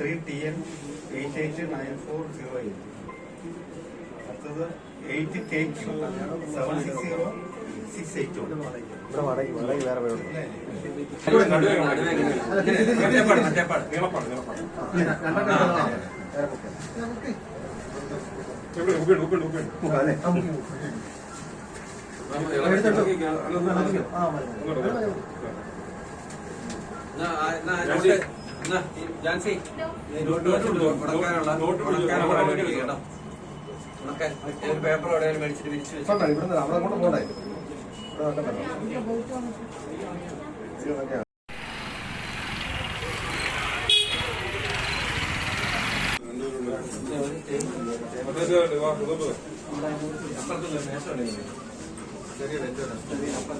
Three T N eight eight nine four zero eight അടുത്തത് eight K Q seven six zero six eight one ഇവിടെ വാടകയ്ക്ക് വാടകയ്ക്ക് വേറെ പേരുണ്ട് അല്ലേ ആ മതി പേപ്പർ എവിടെയാണ് മേടിച്ചിട്ട് വിരിച്ചു വെച്ചു. കണ്ടോ ഇവിടുന്ന് അവിടെ കൊണ്ട് പോകണ്ടേ ഇവിടെ കണ്ടോ? ഇത്